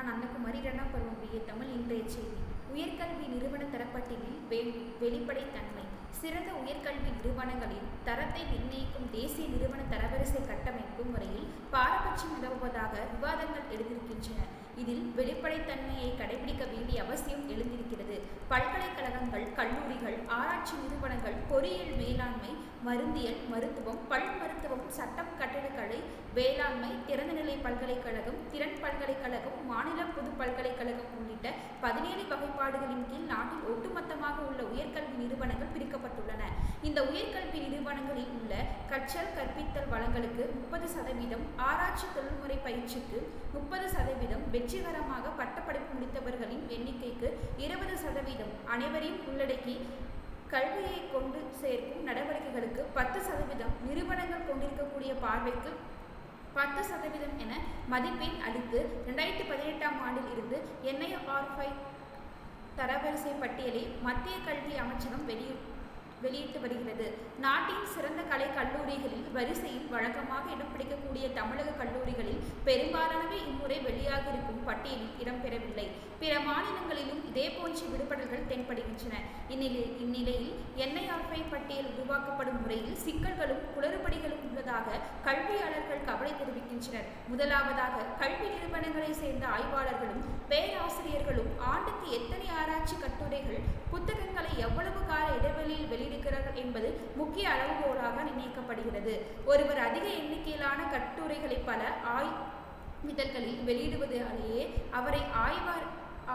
நான் அன்னகுமாரி இரண்டாம் பருவம் பிஏ தமிழ் இன்றைய செய்தி உயர்கல்வி நிறுவன தரப்பட்டியலில் வெ வெளிப்படைத்தன்மை. சிறந்த உயர்கல்வி நிறுவனங்களின் தரத்தை நிர்ணயிக்கும் தேசிய நிறுவன தரவரிசை கட்டமைப்பு முறையில் பாரபட்சம் நிலவுவதாக விவாதங்கள் எழுந்திருக்கின்றன இதில் வெளிப்படைத்தன்மையை கடைபிடிக்க வேண்டிய அவசியம் எழுந்திருக்கிறது. பல்கலைக்கழகங்கள் கல்லூரிகள் ஆராய்ச்சி நிறுவனங்கள் பொறியியல் மேலாண்மை மருந்தியல் மருத்துவம் பல்மரு மருத்துவம் சட்டம் கட்டிடக்கலை வேளாண்மை திறந்தநிலை பல்கலைக்கழகம் திறன் பல்கலைக்கழகம் மாநில பொது பல்கலைக்கழகம் உள்ளிட்ட பதினேழு வகைப்பாடுகளின் கீழ் நாட்டில் ஒட்டுமொத்தமாக உள்ள உயர்கல்வி நிறுவனங்கள் பிரிக்கப்பட்டுள்ளன. இந்த உயர்கல்வி நிறுவனங்களில் உள்ள கற்றல் கற்பித்தல் வளங்களுக்கு முப்பது சதவீதம் ஆராய்ச்சி தொழில்முறை பயிற்சிக்கு முப்பது சதவீதம் வெற்றிகரமாக பட்டப்படிப்பு முடித்தவர்களின் எண்ணிக்கைக்கு இருபது சதவீதம். அனைவரையும் உள்ளடக்கி கல்வியை கொண்டு சேர்க்கும் நடவடிக்கைகளுக்கு பத்து சதவீதம் நிறுவனங்கள் கொண்டிருக்கக்கூடிய பார்வைக்கு பத்து சதவீதம் என மதிப்பெண் அளித்து ரெண்டாயிரத்தி பதினெட்டாம் ஆண்டில் இருந்து என்ஐஆர்ஃபை தரவரிசை பட்டியலை மத்திய கல்வி அமைச்சகம் வெளியிட்டு வெளியிட்டு வருகிறது. நாட்டின் சிறந்த கலை கல்லூரிகளில் வரிசையில் வழக்கமாக இடம் பிடிக்கக்கூடிய தமிழக கல்லூரிகளில் பெரும்பாலானவை இம்முறை வெளியாக இருக்கும் பட்டியலில் இடம்பெறவில்லை பிற மாநிலங்களிலும் இதே போன்ற விடுபடல்கள் தென்படுகின்றன. இந்நிலை இந்நிலையில் என்ஐஆர்ஐ பட்டியல் உருவாக்கப்படும் முறையில் சிக்கல்களும் குளறுபடிகளும் உள்ளதாக கல்வியாளர்கள் கவலை தெரிவிக்கின்றனர். முதலாவதாக கல்வி நிறுவனங்களை சேர்ந்த ஆய்வாளர்களும் பேராசிரியர்களும் ஆண்டுக்கு எத்தனை ஆராய்ச்சி கட்டுரைகள் புத்தகங்களை எவ்வளவு கால இடைவெளியில் இருக்கிறார்கள் என்பது முக்கிய அளவுகோலாக நிர்ணயிக்கப்படுகிறது. ஒருவர் அதிக எண்ணிக்கையிலான கட்டுரைகளை பல ஆய் இதழ்களில் வெளியிடுவதாலேயே அவரை ஆய்வார்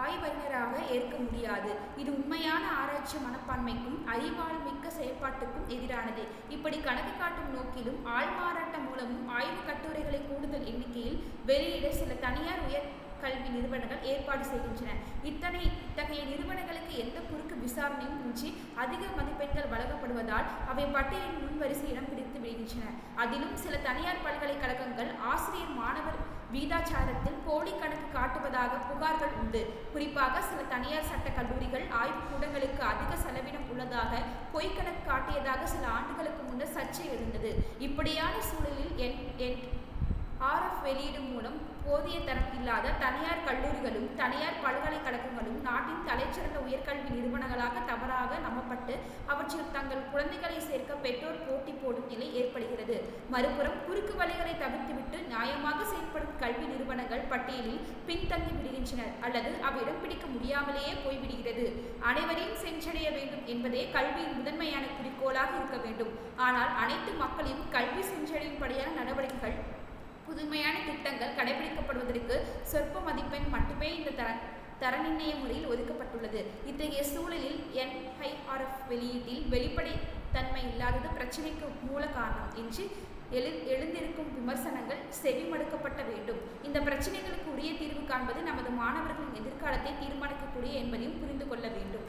ஆய்வறிஞராக ஏற்க முடியாது. இது உண்மையான ஆராய்ச்சி மனப்பான்மைக்கும் அறிவால் மிக்க செயற்பாட்டுக்கும் எதிரானது. இப்படி கணக்கு காட்டும் நோக்கிலும் ஆள்மாறாட்டம் மூலமும் ஆய்வு கட்டுரைகளை கூடுதல் எண்ணிக்கையில் வெளியிட சில தனியார் உயர் கல்வி நிறுவனங்கள் ஏற்பாடு செய்கின்றன. இத்தனை இத்தகைய நிறுவனங்களுக்கு எந்த குறுக்கு விசாரணையும் இன்றி அதிக மதிப்பெண்கள் வழங்கப்படுவதால் அவை பட்டியலின் முன்வரிசை இடம் பிடித்து விடுகின்றன. அதிலும் சில தனியார் பல்கலைக்கழகங்கள் ஆசிரியர் மாணவர் வீதாச்சாரத்தில் போலி கணக்கு காட்டுவதாக புகார்கள் உண்டு. குறிப்பாக சில தனியார் சட்ட கல்லூரிகள் ஆய்வு கூடங்களுக்கு அதிக செலவினம் உள்ளதாக பொய்க்கணக்கு காட்டியதாக சில ஆண்டுகளுக்கு முன்னர் சர்ச்சை இருந்தது இப்படியான சூழலில் என் என் ஆர்எஃப் வெளியீடு மூலம் போதிய தரம் இல்லாத தனியார் கல்லூரிகளும் தனியார் பல்கலைக்கழகங்களும் நாட்டின் தலைச்சிறந்த உயர்கல்வி நிறுவனங்களாக தவறாக நம்பப்பட்டு அவற்றில் தங்கள் குழந்தைகளை சேர்க்க பெற்றோர் போட்டி போடும் நிலை ஏற்படுகிறது. மறுபுறம் குறுக்கு வழிகளை தவிர்த்துவிட்டு நியாயமாக செயல்படும் கல்வி நிறுவனங்கள் பட்டியலில் பின்தங்கி விடுகின்றனர் அல்லது அவை இடம் பிடிக்க முடியாமலேயே போய்விடுகிறது. அனைவரையும் சென்றடைய வேண்டும் என்பதே கல்வியின் முதன்மையான குறிக்கோளாக இருக்க வேண்டும். ஆனால் அனைத்து மக்களையும் கல்வி சென்றடையும்படியான நடவடிக்கைகள் புதுமையான திட்டங்கள் கடைபிடிக்கப்படுவதற்கு சொற்ப மதிப்பெண் மட்டுமே இந்த தர தர நிர்ணய முறையில் ஒதுக்கப்பட்டுள்ளது. இத்தகைய சூழலில் என்ஐஆர்எஃப் வெளியீட்டில் வெளிப்படை தன்மை இல்லாதது பிரச்சினைக்கு மூல காரணம் என்று எழு எழுந்திருக்கும் விமர்சனங்கள் செவிமடுக்கப்பட்ட வேண்டும். இந்த பிரச்சனைகளுக்கு உரிய தீர்வு காண்பது நமது மாணவர்களின் எதிர்காலத்தை தீர்மானிக்கக்கூடிய என்பதையும் புரிந்து கொள்ள வேண்டும்.